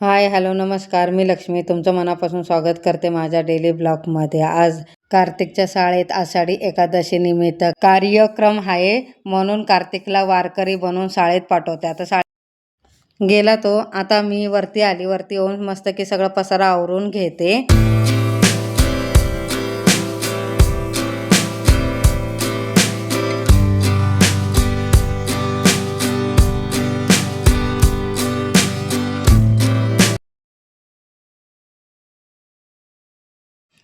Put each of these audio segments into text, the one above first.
Hi hello नमस्कार. मी लक्ष्मी. तुमचं मनापासून स्वागत करते माझ्या डेली ब्लॉगमध्ये आज कार्तिकच्या शाळेत आषाढी एकादशी निमित्त कार्यक्रम आहे म्हणून कार्तिकला वारकरी बनवून शाळेत पाठवते. आता शाळे गेला तो. आता मी वरती आली. वरती येऊन मस्त की सगळं पसारा आवरून घेते.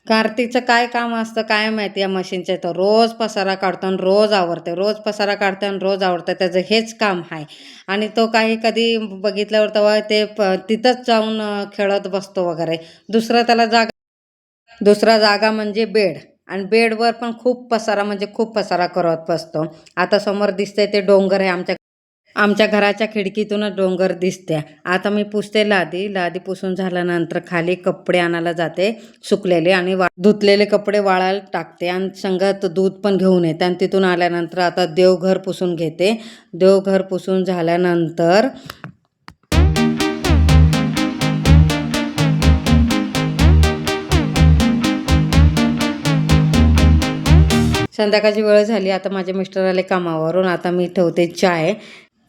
कार्तिकचं काय काम असतं काय माहिती या मशीनचं? तर रोज पसारा काढतो आणि रोज आवडते रोज पसारा काढतो आणि रोज आवडतं त्याचं हेच काम आहे. आणि तो काही कधी बघितल्यावर तेव्हा ते प तिथंच जाऊन खेळत बसतो वगैरे. दुसरं त्याला जागा दुसरा जागा म्हणजे बेड. आणि बेडवर पण खूप पसारा म्हणजे खूप पसारा करत बसतो. आता समोर दिसतंय ते डोंगर आहे आमच्या आमच्या घराच्या खिडकीतूनच डोंगर दिसते आता मी पुसते लादी. लादी पुसून झाल्यानंतर खाली कपडे आणायला जाते सुकलेले आणि वा धुतलेले कपडे वाळायला टाकते आणि संगत दूध पण घेऊन येते. आणि तिथून आल्यानंतर आता देवघर पुसून घेते. देवघर पुसून झाल्यानंतर संध्याकाळची वेळ झाली. आता माझे मिस्टर आले कामावरून आता मी ठेवते चाय.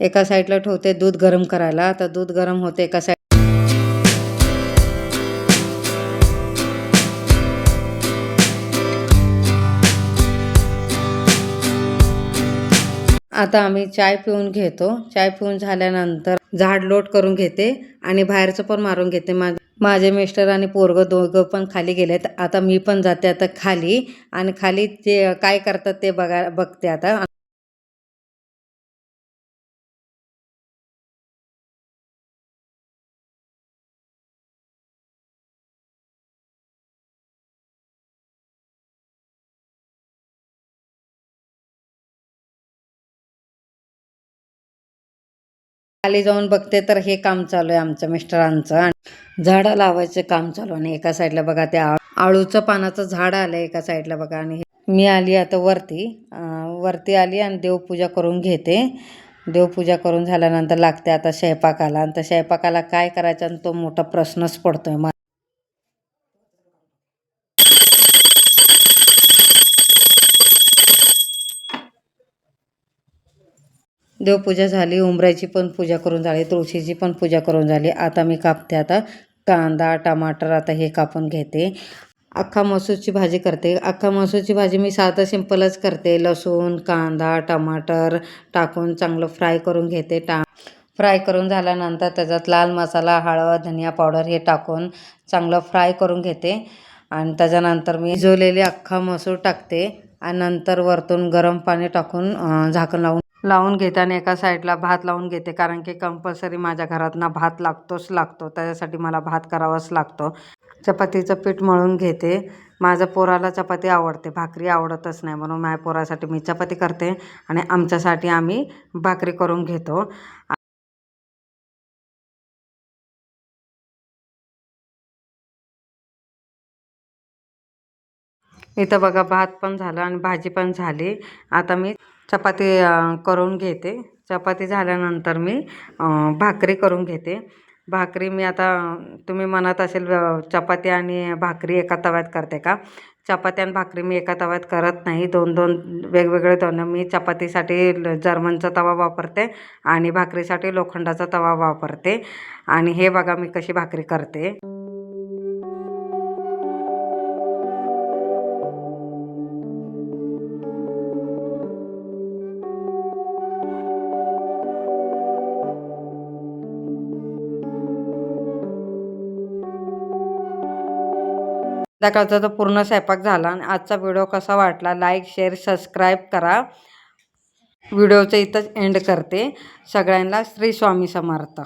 एका साईडला ठेवते दूध गरम करायला. तर दूध गरम होते एका साईड आता आम्ही चाय पिऊन घेतो. चाय पिऊन झाल्यानंतर झाड लोट करून घेते आणि बाहेरचं पण मारून घेते. मा माझे मिस्टर आणि पोरगं दोघं पण खाली गेलेत. आता मी पण जाते आता खाली. आणि खाली ते काय करतात ते बघा बघते आता. खाली जाऊन बघते तर हे काम चालू आहे आमच्या मिस्टरांचं. आणि झाडं लावायचं काम चालू आणि एका साईडला बघा ते आळूचं पानाचं झाड आलं एका साईडला बघा. आणि मी आली आता वरती. वरती आली आणि देवपूजा करून घेते. देवपूजा करून झाल्यानंतर लागते आता स्वयंपाकाला. आणि त्या स्वयंपाकाला काय करायचं? आणि तो मोठा प्रश्नच पडतोय. देवपूजा झाली उंबऱ्याची पण पूजा करून झाली तुळशीची पण पूजा करून झाली. आता मी कापते आता कांदा टमाटर आता हे कापून घेते. अख्खा मसूरची भाजी करते. अख्खा मसूरची भाजी मी साधं सिंपलच करते. लसूण कांदा टमाटर टाकून चांगलं फ्राय करून घेते. टा फ्राय करून झाल्यानंतर त्याच्यात लाल मसाला हळद धनिया पावडर हे टाकून चांगलं फ्राय करून घेते. आणि त्याच्यानंतर मी भिजवलेले अख्खा मसूर टाकते. आणि नंतर वरतून गरम पाणी टाकून झाकण लावून लावून घेते आणि एका साईडला भात लावून घेते. कारण की कंपल्सरी माझ्या घरात ना भात लागतोच लागतो. त्याच्यासाठी मला भात करावाच लागतो. चपातीचं पीठ मळून घेते. माझ्या पोराला चपाती आवडते. भाकरी आवडतच नाही म्हणून माझ्या पोरासाठी मी चपाती करते आणि आमच्यासाठी आम्ही भाकरी करून घेतो. इथं बघा भात पण झालं आणि भाजी पण झाली. आता मी चपाती करून घेते. चपाती झाल्यानंतर मी भाकरी करून घेते. भाकरी मी आता तुम्ही म्हणत असेल चपाती आणि भाकरी एका तव्यात करते का? चपाती आणि भाकरी मी एका तव्यात करत नाही. दोन दोन वेगवेगळे दोन मी चपातीसाठी ल- जर्मनचा तवा वापरते आणि भाकरीसाठी लोखंडाचा तवा वापरते. आणि हे बघा मी कशी भाकरी करते. संध्याकाळचा तर पूर्ण स्वयंपाक झाला आणि आजचा व्हिडिओ कसा वाटला लाईक शेअर सबस्क्राईब करा. व्हिडिओचं इथंच एंड करते. सगळ्यांना श्री स्वामी समर्थ.